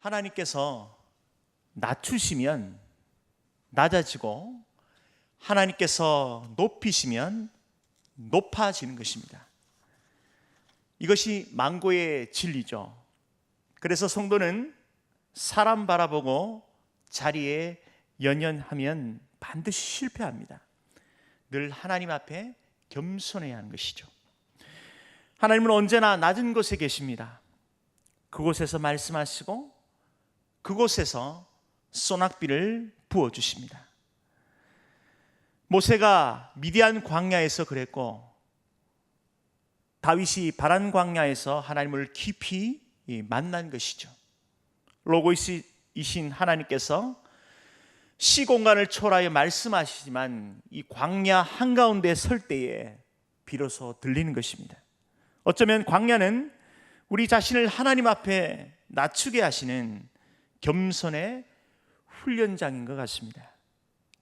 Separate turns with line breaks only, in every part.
하나님께서 낮추시면 낮아지고 하나님께서 높이시면 높아지는 것입니다. 이것이 망고의 진리죠. 그래서 성도는 사람 바라보고 자리에 연연하면 반드시 실패합니다. 늘 하나님 앞에 겸손해야 하는 것이죠. 하나님은 언제나 낮은 곳에 계십니다. 그곳에서 말씀하시고 그곳에서 소낙비를 부어 주십니다. 모세가 미디안 광야에서 그랬고 다윗이 바란 광야에서 하나님을 깊이 만난 것이죠. 로고이신 하나님께서 시공간을 초월하여 말씀하시지만 이 광야 한가운데 설 때에 비로소 들리는 것입니다. 어쩌면 광야는 우리 자신을 하나님 앞에 낮추게 하시는 겸손의 훈련장인 것 같습니다.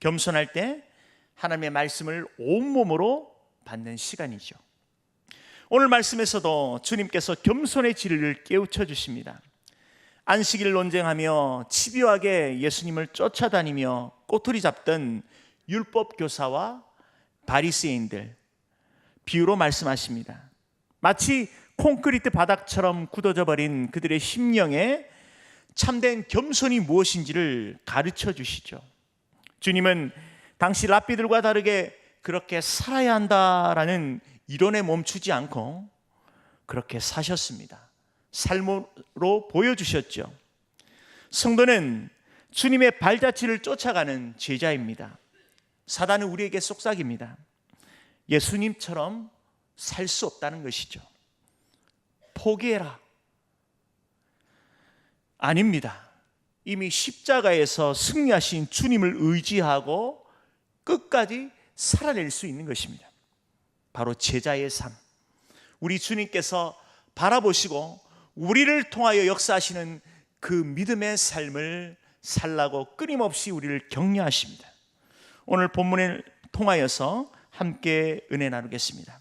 겸손할 때 하나님의 말씀을 온몸으로 받는 시간이죠. 오늘 말씀에서도 주님께서 겸손의 진리를 깨우쳐 주십니다. 안식일 논쟁하며 집요하게 예수님을 쫓아다니며 꼬투리 잡던 율법 교사와 바리새인들 비유로 말씀하십니다. 마치 콘크리트 바닥처럼 굳어져 버린 그들의 심령에 참된 겸손이 무엇인지를 가르쳐 주시죠. 주님은 당시 랍비들과 다르게 그렇게 살아야 한다라는 이론에 멈추지 않고 그렇게 사셨습니다. 삶으로 보여주셨죠. 성도는 주님의 발자취를 쫓아가는 제자입니다. 사단은 우리에게 속삭입니다. 예수님처럼 살 수 없다는 것이죠. 포기해라. 아닙니다. 이미 십자가에서 승리하신 주님을 의지하고 끝까지 살아낼 수 있는 것입니다. 바로 제자의 삶. 우리 주님께서 바라보시고 우리를 통하여 역사하시는 그 믿음의 삶을 살라고 끊임없이 우리를 격려하십니다. 오늘 본문을 통하여서 함께 은혜 나누겠습니다.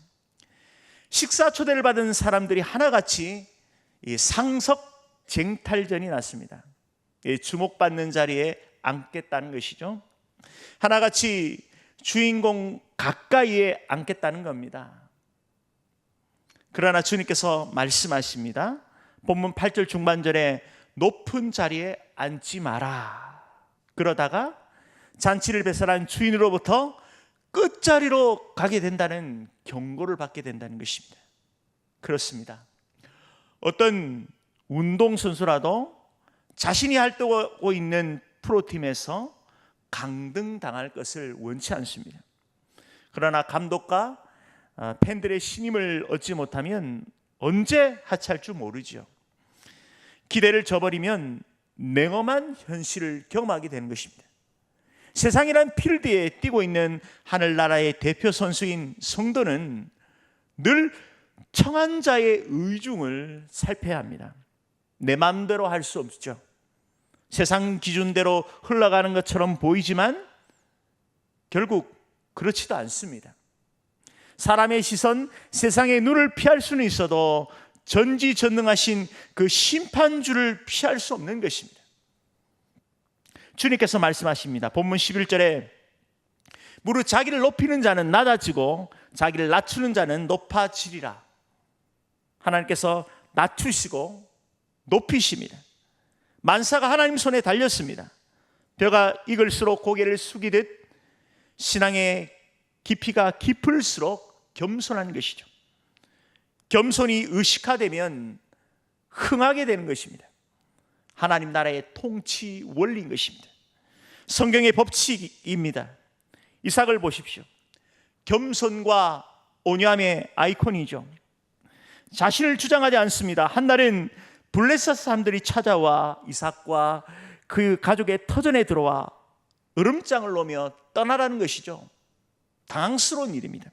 식사 초대를 받은 사람들이 하나같이 상석 쟁탈전이 났습니다. 주목받는 자리에 앉겠다는 것이죠. 하나같이 주인공 가까이에 앉겠다는 겁니다. 그러나 주님께서 말씀하십니다. 본문 8절 중반절에 높은 자리에 앉지 마라. 그러다가 잔치를 배설한 주인으로부터 끝자리로 가게 된다는 경고를 받게 된다는 것입니다. 그렇습니다. 어떤 운동선수라도 자신이 활동하고 있는 프로팀에서 강등당할 것을 원치 않습니다. 그러나 감독과 어, 팬들의 신임을 얻지 못하면 언제 하차할 줄 모르죠. 기대를 저버리면 냉엄한 현실을 경험하게 되는 것입니다. 세상이란 필드에 뛰고 있는 하늘나라의 대표 선수인 성도는 늘 청한 자의 의중을 살펴야 합니다. 내 마음대로 할 수 없죠. 세상 기준대로 흘러가는 것처럼 보이지만 결국 그렇지도 않습니다. 사람의 시선, 세상의 눈을 피할 수는 있어도 전지전능하신 그 심판주를 피할 수 없는 것입니다. 주님께서 말씀하십니다. 본문 11절에 무릇 자기를 높이는 자는 낮아지고 자기를 낮추는 자는 높아지리라. 하나님께서 낮추시고 높이십니다. 만사가 하나님 손에 달렸습니다. 벼가 익을수록 고개를 숙이듯 신앙의 깊이가 깊을수록 겸손한 것이죠. 겸손이 의식화되면 흥하게 되는 것입니다. 하나님 나라의 통치 원리인 것입니다. 성경의 법칙입니다. 이삭을 보십시오. 겸손과 온유함의 아이콘이죠. 자신을 주장하지 않습니다. 한날은 블레셋 사람들이 찾아와 이삭과 그 가족의 터전에 들어와 으름장을 놓으며 떠나라는 것이죠. 당황스러운 일입니다.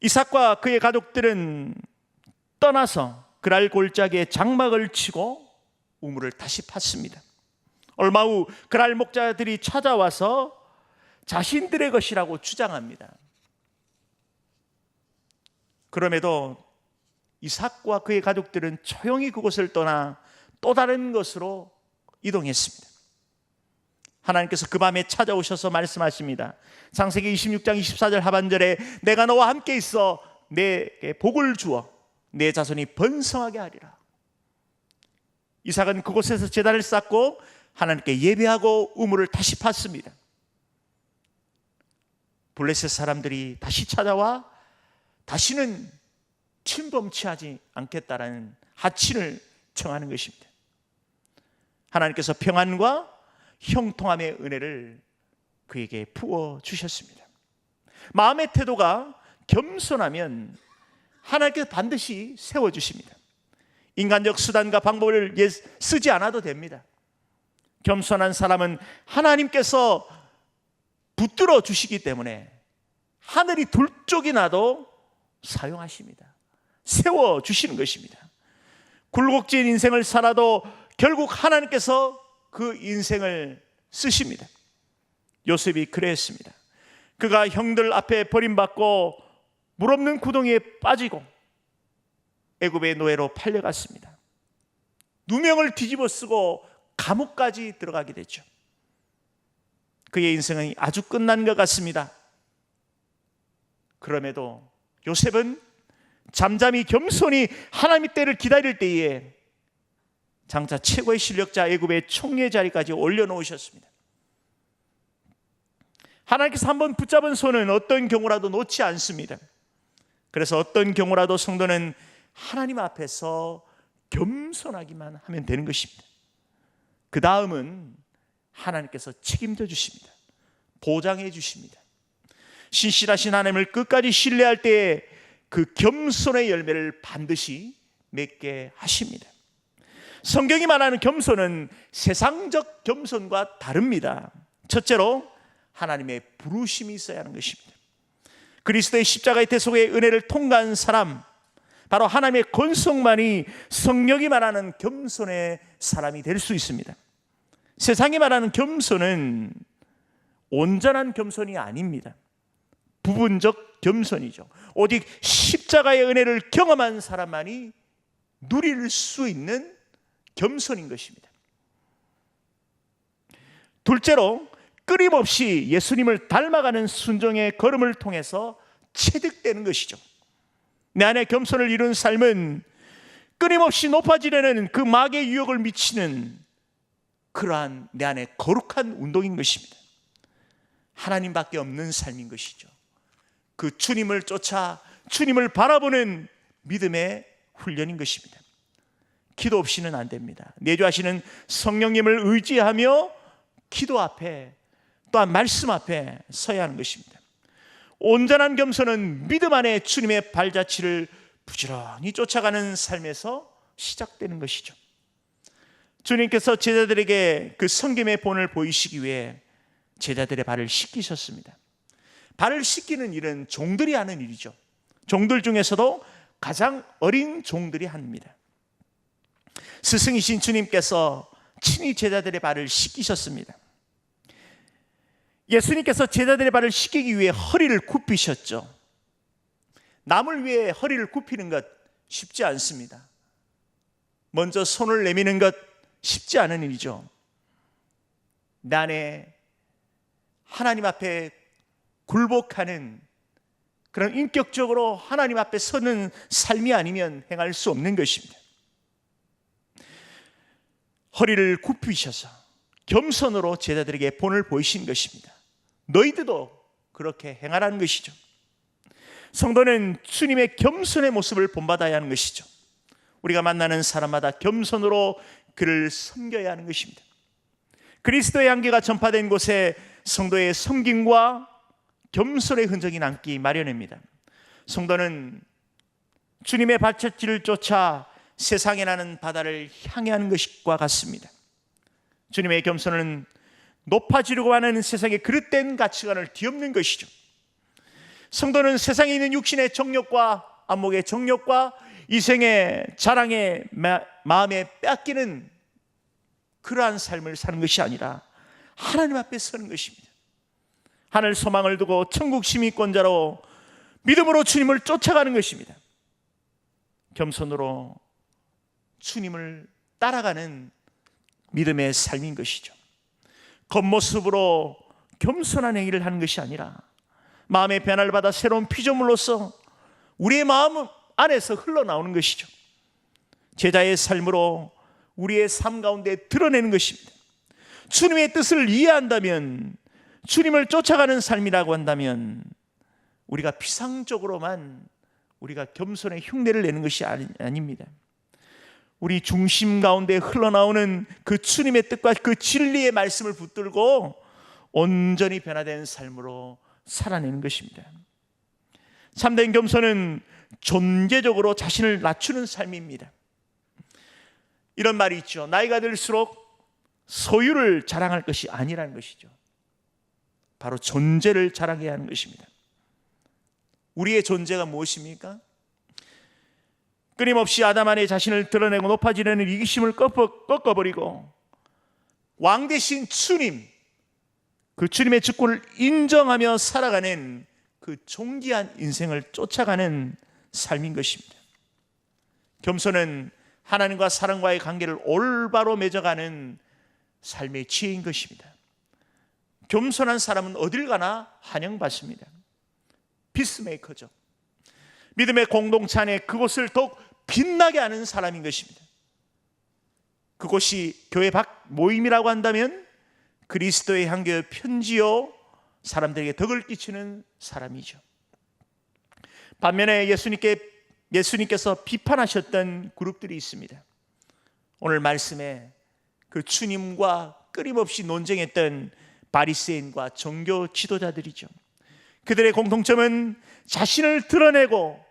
이삭과 그의 가족들은 떠나서 그랄 골짜기에 장막을 치고 우물을 다시 팠습니다. 얼마 후 그랄 목자들이 찾아와서 자신들의 것이라고 주장합니다. 그럼에도 이삭과 그의 가족들은 조용히 그곳을 떠나 또 다른 곳으로 이동했습니다. 하나님께서 그 밤에 찾아오셔서 말씀하십니다. 창세기 26장 24절 하반절에 내가 너와 함께 있어 내게 복을 주어 내 자손이 번성하게 하리라. 이삭은 그곳에서 제단을 쌓고 하나님께 예배하고 우물을 다시 팠습니다. 블레셋 사람들이 다시 찾아와 다시는 침범치하지 않겠다라는 하친을 청하는 것입니다. 하나님께서 평안과 형통함의 은혜를 그에게 부어 주셨습니다. 마음의 태도가 겸손하면 하나님께서 반드시 세워 주십니다. 인간적 수단과 방법을 예, 쓰지 않아도 됩니다. 겸손한 사람은 하나님께서 붙들어 주시기 때문에 하늘이 둘 쪽이 나도 사용하십니다. 세워 주시는 것입니다. 굴곡진 인생을 살아도 결국 하나님께서 그 인생을 쓰십니다. 요셉이 그랬습니다. 그가 형들 앞에 버림받고 물 없는 구덩이에 빠지고 애굽의 노예로 팔려갔습니다. 누명을 뒤집어 쓰고 감옥까지 들어가게 됐죠. 그의 인생은 아주 끝난 것 같습니다. 그럼에도 요셉은 잠잠히 겸손히 하나님의 때를 기다릴 때에 장차 최고의 실력자 애굽의 총리 자리까지 올려놓으셨습니다. 하나님께서 한번 붙잡은 손은 어떤 경우라도 놓지 않습니다. 그래서 어떤 경우라도 성도는 하나님 앞에서 겸손하기만 하면 되는 것입니다. 그 다음은 하나님께서 책임져 주십니다. 보장해 주십니다. 신실하신 하나님을 끝까지 신뢰할 때에 그 겸손의 열매를 반드시 맺게 하십니다. 성경이 말하는 겸손은 세상적 겸손과 다릅니다. 첫째로 하나님의 부르심이 있어야 하는 것입니다. 그리스도의 십자가의 대속의 은혜를 통과한 사람, 바로 하나님의 권속만이 성령이 말하는 겸손의 사람이 될 수 있습니다. 세상이 말하는 겸손은 온전한 겸손이 아닙니다. 부분적 겸손이죠. 오직 십자가의 은혜를 경험한 사람만이 누릴 수 있는 겸손인 것입니다. 둘째로 끊임없이 예수님을 닮아가는 순종의 걸음을 통해서 체득되는 것이죠. 내 안에 겸손을 이룬 삶은 끊임없이 높아지려는 그 마귀의 유혹을 미치는 그러한 내 안에 거룩한 운동인 것입니다. 하나님밖에 없는 삶인 것이죠. 그 주님을 쫓아 주님을 바라보는 믿음의 훈련인 것입니다. 기도 없이는 안 됩니다. 내주하시는 성령님을 의지하며 기도 앞에 또한 말씀 앞에 서야 하는 것입니다. 온전한 겸손은 믿음 안에 주님의 발자취를 부지런히 쫓아가는 삶에서 시작되는 것이죠. 주님께서 제자들에게 그 성김의 본을 보이시기 위해 제자들의 발을 씻기셨습니다. 발을 씻기는 일은 종들이 하는 일이죠. 종들 중에서도 가장 어린 종들이 합니다. 스승이신 주님께서 친히 제자들의 발을 씻기셨습니다. 예수님께서 제자들의 발을 씻기기 위해 허리를 굽히셨죠. 남을 위해 허리를 굽히는 것 쉽지 않습니다. 먼저 손을 내미는 것 쉽지 않은 일이죠. 나의 하나님 앞에 굴복하는 그런 인격적으로 하나님 앞에 서는 삶이 아니면 행할 수 없는 것입니다. 허리를 굽히셔서 겸손으로 제자들에게 본을 보이신 것입니다. 너희들도 그렇게 행하라는 것이죠. 성도는 주님의 겸손의 모습을 본받아야 하는 것이죠. 우리가 만나는 사람마다 겸손으로 그를 섬겨야 하는 것입니다. 그리스도의 향기가 전파된 곳에 성도의 섬김과 겸손의 흔적이 남기 마련입니다. 성도는 주님의 발자취를 쫓아 세상에 나는 바다를 향해 하는 것과 같습니다. 주님의 겸손은 높아지려고 하는 세상의 그릇된 가치관을 뒤엎는 것이죠. 성도는 세상에 있는 육신의 정욕과 안목의 정욕과 이생의 자랑의 마음에 뺏기는 그러한 삶을 사는 것이 아니라 하나님 앞에 서는 것입니다. 하늘 소망을 두고 천국 시민권자로 믿음으로 주님을 쫓아가는 것입니다. 겸손으로 주님을 따라가는 믿음의 삶인 것이죠. 겉모습으로 겸손한 행위를 하는 것이 아니라 마음의 변화를 받아 새로운 피조물로서 우리의 마음 안에서 흘러나오는 것이죠. 제자의 삶으로 우리의 삶 가운데 드러내는 것입니다. 주님의 뜻을 이해한다면 주님을 쫓아가는 삶이라고 한다면 우리가 피상적으로만 우리가 겸손의 흉내를 내는 것이 아닙니다. 우리 중심 가운데 흘러나오는 그 주님의 뜻과 그 진리의 말씀을 붙들고 온전히 변화된 삶으로 살아내는 것입니다. 참된 겸손은 존재적으로 자신을 낮추는 삶입니다. 이런 말이 있죠. 나이가 들수록 소유를 자랑할 것이 아니라는 것이죠. 바로 존재를 자랑해야 하는 것입니다. 우리의 존재가 무엇입니까? 끊임없이 아담 안에 자신을 드러내고 높아지려는 이기심을 꺾어, 꺾어버리고 왕 대신 주님, 그 주님의 주권을 인정하며 살아가는 그 존귀한 인생을 쫓아가는 삶인 것입니다. 겸손은 하나님과 사람과의 관계를 올바로 맺어가는 삶의 지혜인 것입니다. 겸손한 사람은 어딜 가나 환영받습니다. 피스메이커죠. 믿음의 공동체 안에 그곳을 더욱 빛나게 하는 사람인 것입니다. 그곳이 교회 밖 모임이라고 한다면 그리스도의 향교의 편지요 사람들에게 덕을 끼치는 사람이죠. 반면에 예수님께 예수님께서 비판하셨던 그룹들이 있습니다. 오늘 말씀에 그 주님과 끊임없이 논쟁했던 바리새인과 종교 지도자들이죠. 그들의 공통점은 자신을 드러내고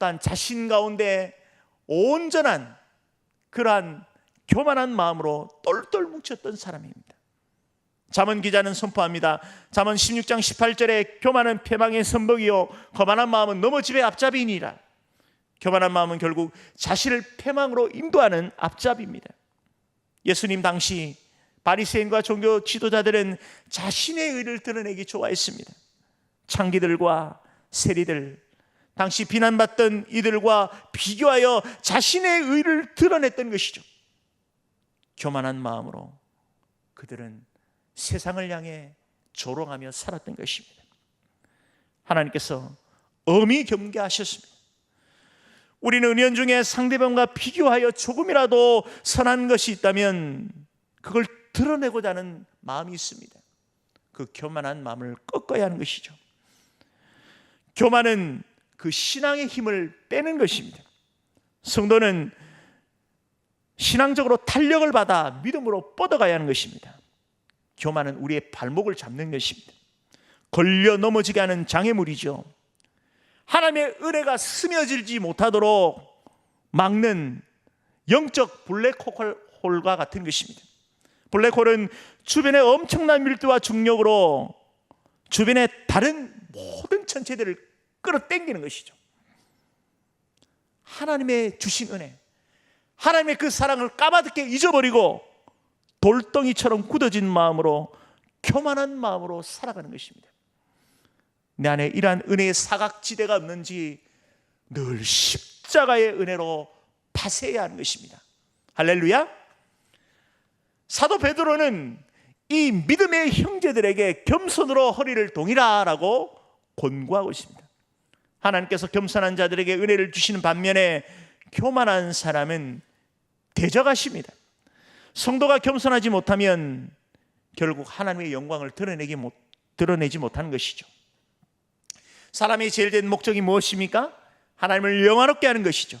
또한 자신 가운데 온전한 그러한 교만한 마음으로 똘똘 뭉쳤던 사람입니다. 잠언 기자는 선포합니다. 잠언 16장 18절에 교만은 패망의 선복이요 거만한 마음은 넘어집의 앞잡이니라. 교만한 마음은 결국 자신을 패망으로 인도하는 앞잡이입니다. 예수님 당시 바리새인과 종교 지도자들은 자신의 의를 드러내기 좋아했습니다. 창기들과 세리들, 당시 비난받던 이들과 비교하여 자신의 의를 드러냈던 것이죠. 교만한 마음으로 그들은 세상을 향해 조롱하며 살았던 것입니다. 하나님께서 엄히 경계하셨습니다. 우리는 은연 중에 상대방과 비교하여 조금이라도 선한 것이 있다면 그걸 드러내고자 하는 마음이 있습니다. 그 교만한 마음을 꺾어야 하는 것이죠. 교만은 그 신앙의 힘을 빼는 것입니다. 성도는 신앙적으로 탄력을 받아 믿음으로 뻗어가야 하는 것입니다. 교만은 우리의 발목을 잡는 것입니다. 걸려 넘어지게 하는 장애물이죠. 하나님의 은혜가 스며들지 못하도록 막는 영적 블랙홀과 같은 것입니다. 블랙홀은 주변의 엄청난 밀도와 중력으로 주변의 다른 모든 천체들을 끌어당기는 것이죠. 하나님의 주신 은혜, 하나님의 그 사랑을 까마득게 잊어버리고 돌덩이처럼 굳어진 마음으로 교만한 마음으로 살아가는 것입니다. 내 안에 이러한 은혜의 사각지대가 없는지 늘 십자가의 은혜로 파쇄해야 하는 것입니다. 할렐루야. 사도 베드로는 이 믿음의 형제들에게 겸손으로 허리를 동이라라고 권고하고 있습니다. 하나님께서 겸손한 자들에게 은혜를 주시는 반면에 교만한 사람은 대적하십니다. 성도가 겸손하지 못하면 결국 하나님의 영광을 드러내기 못, 드러내지 못하는 것이죠. 사람이 제일 된 목적이 무엇입니까? 하나님을 영화롭게 하는 것이죠.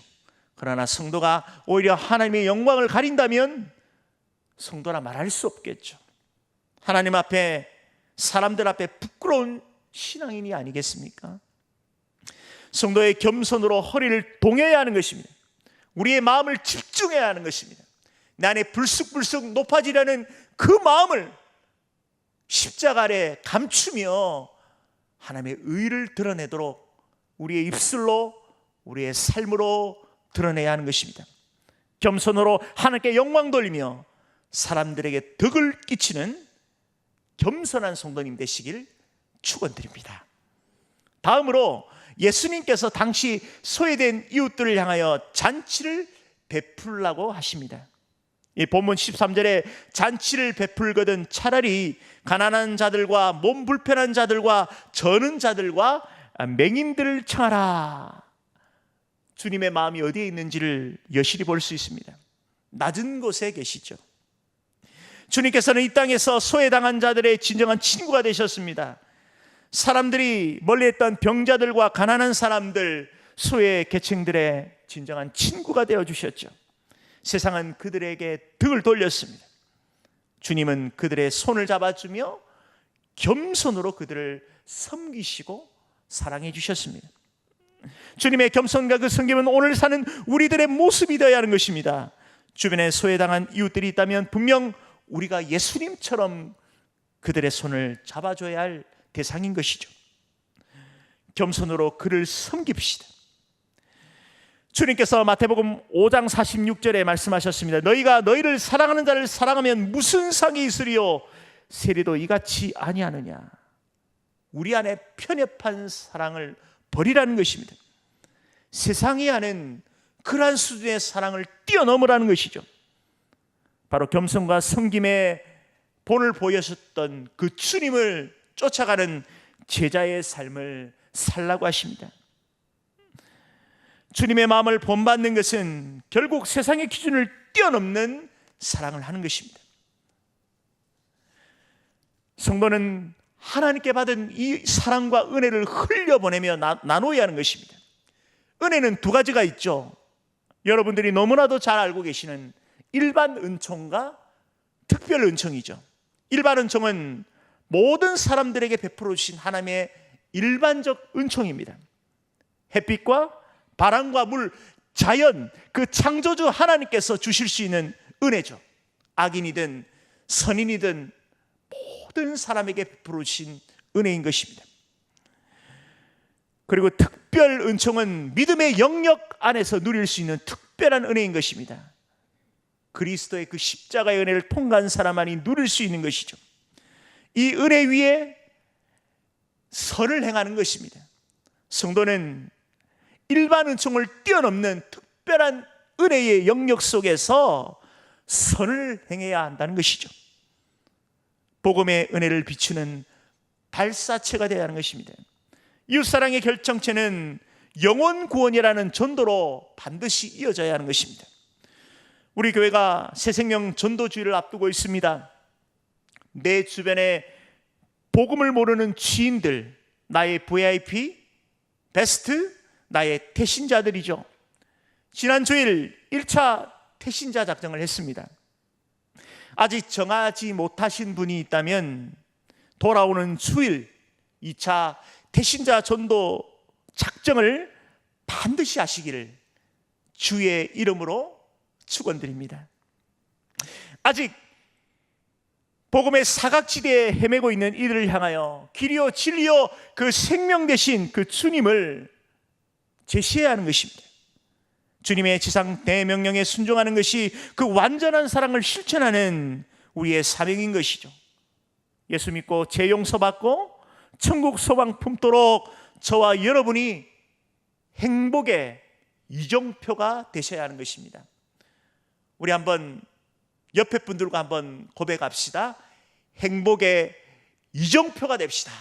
그러나 성도가 오히려 하나님의 영광을 가린다면 성도라 말할 수 없겠죠. 하나님 앞에 사람들 앞에 부끄러운 신앙인이 아니겠습니까? 성도의 겸손으로 허리를 동해야 하는 것입니다. 우리의 마음을 집중해야 하는 것입니다. 내 안에 불쑥불쑥 높아지려는 그 마음을 십자가 아래 감추며 하나님의 의를 드러내도록 우리의 입술로 우리의 삶으로 드러내야 하는 것입니다. 겸손으로 하나님께 영광 돌리며 사람들에게 덕을 끼치는 겸손한 성도님 되시길 축원드립니다. 다음으로 예수님께서 당시 소외된 이웃들을 향하여 잔치를 베풀라고 하십니다. 이 본문 13절에 잔치를 베풀거든 차라리 가난한 자들과 몸 불편한 자들과 저는 자들과 맹인들을 청하라. 주님의 마음이 어디에 있는지를 여실히 볼 수 있습니다. 낮은 곳에 계시죠. 주님께서는 이 땅에서 소외당한 자들의 진정한 친구가 되셨습니다. 사람들이 멀리했던 병자들과 가난한 사람들, 소외 계층들의 진정한 친구가 되어 주셨죠. 세상은 그들에게 등을 돌렸습니다. 주님은 그들의 손을 잡아주며 겸손으로 그들을 섬기시고 사랑해 주셨습니다. 주님의 겸손과 그 섬김은 오늘 사는 우리들의 모습이 되어야 하는 것입니다. 주변에 소외당한 이웃들이 있다면 분명 우리가 예수님처럼 그들의 손을 잡아줘야 할 대상인 것이죠. 겸손으로 그를 섬깁시다. 주님께서 마태복음 5장 46절에 말씀하셨습니다. 너희가 너희를 사랑하는 자를 사랑하면 무슨 상이 있으리요? 세리도 이같이 아니하느냐? 우리 안에 편협한 사랑을 버리라는 것입니다. 세상이 아는 그러한 수준의 사랑을 뛰어넘으라는 것이죠. 바로 겸손과 섬김의 본을 보여줬던 그 주님을 쫓아가는 제자의 삶을 살라고 하십니다. 주님의 마음을 본받는 것은 결국 세상의 기준을 뛰어넘는 사랑을 하는 것입니다. 성도는 하나님께 받은 이 사랑과 은혜를 흘려보내며 나, 나눠야 하는 것입니다. 은혜는 두 가지가 있죠. 여러분들이 너무나도 잘 알고 계시는 일반 은총과 특별 은총이죠. 일반 은총은 모든 사람들에게 베풀어 주신 하나님의 일반적 은총입니다. 햇빛과 바람과 물, 자연, 그 창조주 하나님께서 주실 수 있는 은혜죠. 악인이든 선인이든 모든 사람에게 베풀어 주신 은혜인 것입니다. 그리고 특별 은총은 믿음의 영역 안에서 누릴 수 있는 특별한 은혜인 것입니다. 그리스도의 그 십자가의 은혜를 통과한 사람만이 누릴 수 있는 것이죠. 이 은혜 위에 선을 행하는 것입니다. 성도는 일반 은총을 뛰어넘는 특별한 은혜의 영역 속에서 선을 행해야 한다는 것이죠. 복음의 은혜를 비추는 발사체가 되어야 하는 것입니다. 이웃사랑의 결정체는 영원 구원이라는 전도로 반드시 이어져야 하는 것입니다. 우리 교회가 새 생명 전도주의를 앞두고 있습니다. 내 주변에 복음을 모르는 지인들, 나의 VIP, 베스트, 나의 태신자들이죠. 지난 주일 1차 태신자 작정을 했습니다. 아직 정하지 못하신 분이 있다면 돌아오는 주일 2차 태신자 전도 작정을 반드시 하시기를 주의 이름으로 축원드립니다. 아직 복음의 사각지대에 헤매고 있는 이들을 향하여 길이요 진리요 그 생명 대신 그 주님을 제시해야 하는 것입니다. 주님의 지상 대명령에 순종하는 것이 그 완전한 사랑을 실천하는 우리의 사명인 것이죠. 예수 믿고 재용서 받고 천국 소망 품도록 저와 여러분이 행복의 이정표가 되셔야 하는 것입니다. 우리 한번 옆에 분들과 한번 고백합시다. 행복의 이정표가 됩시다.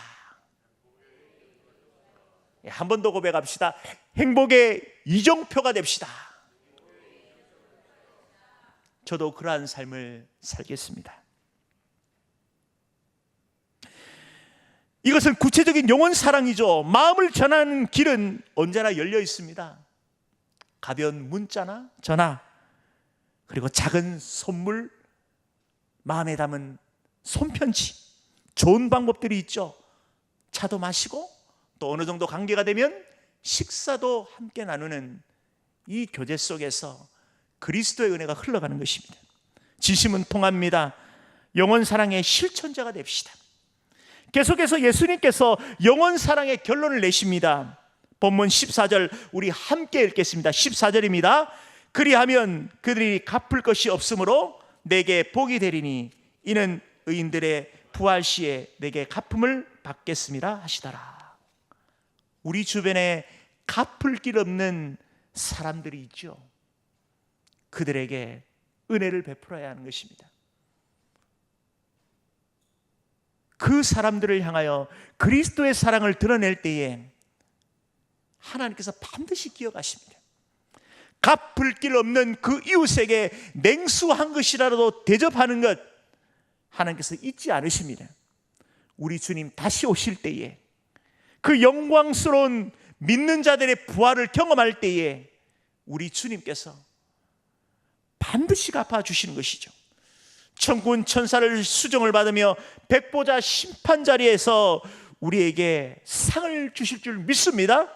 예, 한번 더 고백합시다. 행복의 이정표가 됩시다. 저도 그러한 삶을 살겠습니다. 이것은 구체적인 영혼 사랑이죠. 마음을 전하는 길은 언제나 열려 있습니다. 가벼운 문자나 전화, 그리고 작은 선물, 마음에 담은 손편지, 좋은 방법들이 있죠. 차도 마시고 또 어느 정도 관계가 되면 식사도 함께 나누는 이 교제 속에서 그리스도의 은혜가 흘러가는 것입니다. 지심은 통합니다. 영원 사랑의 실천자가 됩시다. 계속해서 예수님께서 영원 사랑의 결론을 내십니다. 본문 14절 우리 함께 읽겠습니다. 14절입니다. 그리하면 그들이 갚을 것이 없으므로 내게 복이 되리니 이는 의인들의 부활 시에 내게 갚음을 받겠습니다 하시더라. 우리 주변에 갚을 길 없는 사람들이 있죠. 그들에게 은혜를 베풀어야 하는 것입니다. 그 사람들을 향하여 그리스도의 사랑을 드러낼 때에 하나님께서 반드시 기억하십니다. 갚을 길 없는 그 이웃에게 냉수한 것이라도 대접하는 것 하나님께서 잊지 않으십니다. 우리 주님 다시 오실 때에 그 영광스러운 믿는 자들의 부활을 경험할 때에 우리 주님께서 반드시 갚아 주시는 것이죠. 천군 천사를 수정을 받으며 백보자 심판 자리에서 우리에게 상을 주실 줄 믿습니다.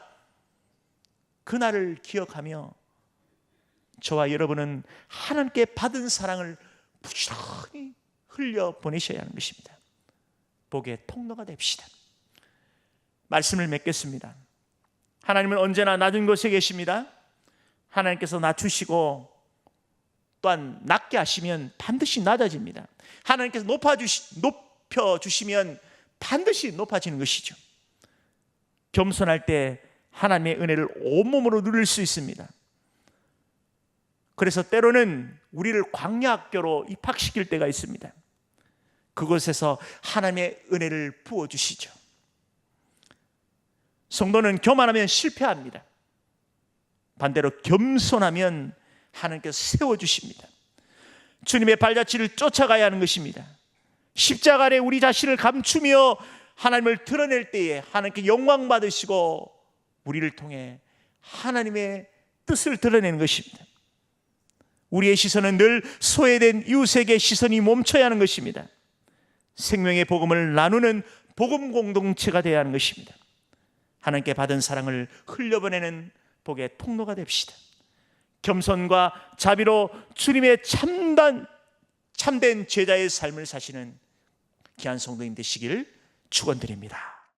그날을 기억하며 저와 여러분은 하나님께 받은 사랑을 부지런히 흘려 보내셔야 하는 것입니다. 복의 통로가 됩시다. 말씀을 맺겠습니다. 하나님은 언제나 낮은 곳에 계십니다. 하나님께서 낮추시고 또한 낮게 하시면 반드시 낮아집니다. 하나님께서 높아 주시 높여 주시면 반드시 높아지는 것이죠. 겸손할 때 하나님의 은혜를 온몸으로 누릴 수 있습니다. 그래서 때로는 우리를 광야 학교로 입학시킬 때가 있습니다. 그곳에서 하나님의 은혜를 부어 주시죠. 성도는 교만하면 실패합니다. 반대로 겸손하면 하나님께서 세워 주십니다. 주님의 발자취를 쫓아가야 하는 것입니다. 십자가 아래 우리 자신을 감추며 하나님을 드러낼 때에 하나님께 영광 받으시고 우리를 통해 하나님의 뜻을 드러내는 것입니다. 우리의 시선은 늘 소외된 이웃에게 시선이 멈춰야 하는 것입니다. 생명의 복음을 나누는 복음 공동체가 되어야 하는 것입니다. 하나님께 받은 사랑을 흘려보내는 복의 통로가 됩시다. 겸손과 자비로 주님의 참단 참된 제자의 삶을 사시는 귀한 성도님 되시길 축원드립니다.